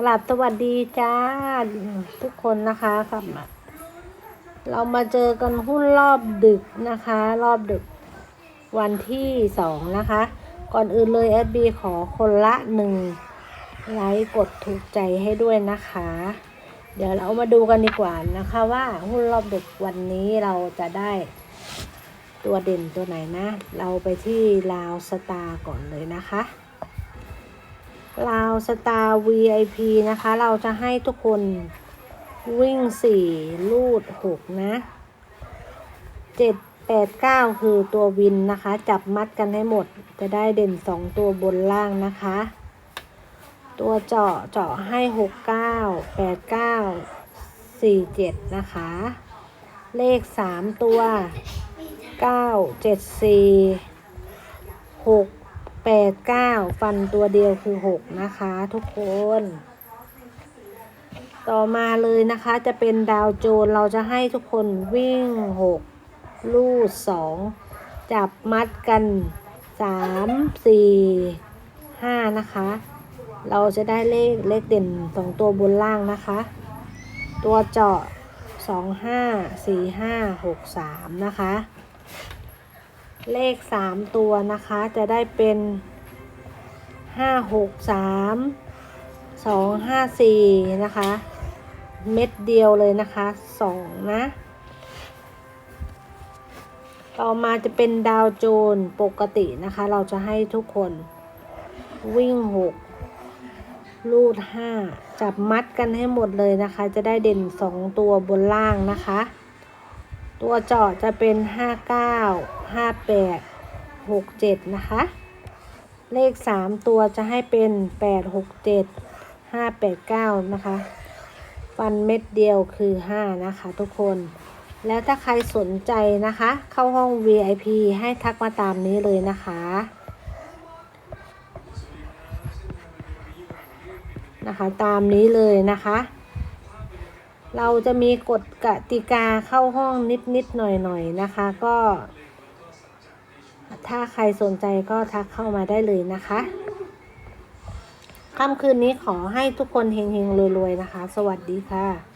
กลับสวัสดีจ้าทุกคนนะคะกลับมาเรามาเจอกันหุ้นรอบดึกนะคะ รอบดึกวันที่สองนะคะ ก่อนอื่นเลยแอดบีขอคนละหนึ่งไลค์กดถูกใจให้ด้วยนะคะ เดี๋ยวเรามาดูกันดีกว่านะคะว่าหุ้นรอบดึกวันนี้เราจะได้ตัวเด่นตัวไหนนะ เราไปที่ลาวสตาร์ก่อนเลยนะคะ ลาวสตาร์ VIP นะคะ เราจะให้ทุกคนวิ่ง4ลูด6นะ7 8 9คือตัววินนะคะ จับมัดกันให้หมดจะได้เด่น2ตัวบนล่างนะคะ ตัวเจาะเจาะให้6 9 8 9 4 7นะคะ เลข3ตัว9 7 4 6 แปดเก้าฟันตัวเดียวคือหกนะคะทุกคน ต่อมาเลยนะคะจะเป็นดาวโจนเราจะให้ทุกคนวิ่งหกลูดสองจับมัดกันสามสี่ห้านะคะ เราจะได้เลขเลขเด่นสองตัวบนล่างนะคะ ตัวเจาะสองห้าสี่ห้าหกสามนะคะ เลขสามตัวนะคะจะได้เป็นห้าหกสามสองห้าสี่นะคะ เม็ดเดียวเลยนะคะสองนะต่อมาจะเป็นดาวโจนปกตินะคะ เราจะให้ทุกคนวิ่งหกลูดห้าจับมัดกันให้หมดเลยนะคะ จะได้เด่นสองตัวบนล่างนะคะ ตัวเจาะจะเป็นห้าเก้าห้าแปดหกเจ็ดนะคะ เลขสามตัวจะให้เป็นแปดหกเจ็ดห้าแปดเก้านะคะ ฟันเม็ดเดียวคือห้านะคะทุกคน แล้วถ้าใครสนใจนะคะ เข้าห้อง VIP ให้ทักมาตามนี้เลยนะคะนะคะตามนี้เลยนะคะ เราจะมีกฎกติกาเข้าห้องนิดนิดหน่อยหน่อยนะคะ ก็ ถ้าใครสนใจก็ทักเข้ามาได้เลยนะคะค่ำคืนนี้ขอให้ทุกคนเฮงๆรวยๆนะคะ สวัสดีค่ะ